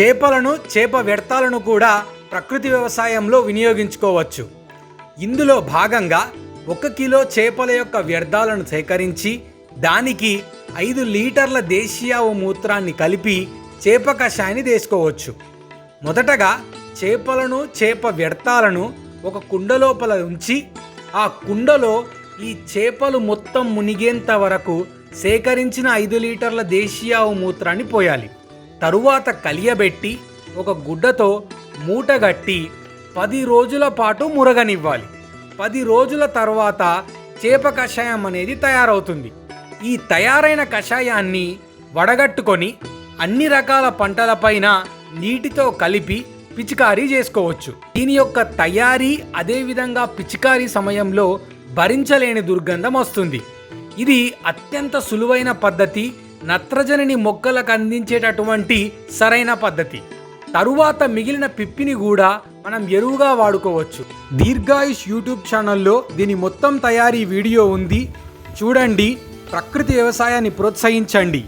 చేపలను చేప వ్యర్థాలను కూడా ప్రకృతి వ్యవసాయంలో వినియోగించుకోవచ్చు. ఇందులో భాగంగా ఒక కిలో చేపల యొక్క వ్యర్థాలను సేకరించి దానికి ఐదు లీటర్ల దేశీయావు మూత్రాన్ని కలిపి చేప కషాయాన్ని తీసుకోవచ్చు మొదటగా చేపలను చేప వ్యర్థాలను ఒక కుండ లోపల ఉంచి ఆ కుండలో ఈ చేపలు మొత్తం మునిగేంత వరకు సేకరించిన ఐదు లీటర్ల దేశీయావు మూత్రాన్ని పోయాలి. తరువాత కలియబెట్టి ఒక గుడ్డతో మూటగట్టి పది రోజుల పాటు మురగనివ్వాలి. పది రోజుల తర్వాత చేప కషాయం అనేది తయారవుతుంది. ఈ తయారైన కషాయాన్ని వడగట్టుకొని అన్ని రకాల పంటలపైన నీటితో కలిపి పిచికారీ చేసుకోవచ్చు. దీని యొక్క తయారీ అదేవిధంగా పిచికారీ సమయంలో భరించలేని దుర్గంధం వస్తుంది. ఇది అత్యంత సులువైన పద్ధతి. నత్రజనిని మొక్కలకు అందించేటటువంటి సరైన పద్ధతి. తరువాత మిగిలిన పిప్పిని కూడా మనం ఎరువుగా వాడుకోవచ్చు. దీర్ఘాయుష్ యూట్యూబ్ ఛానల్లో దీని మొత్తం తయారీ వీడియో ఉంది. చూడండి ప్రకృతి వ్యవసాయాన్ని ప్రోత్సహించండి.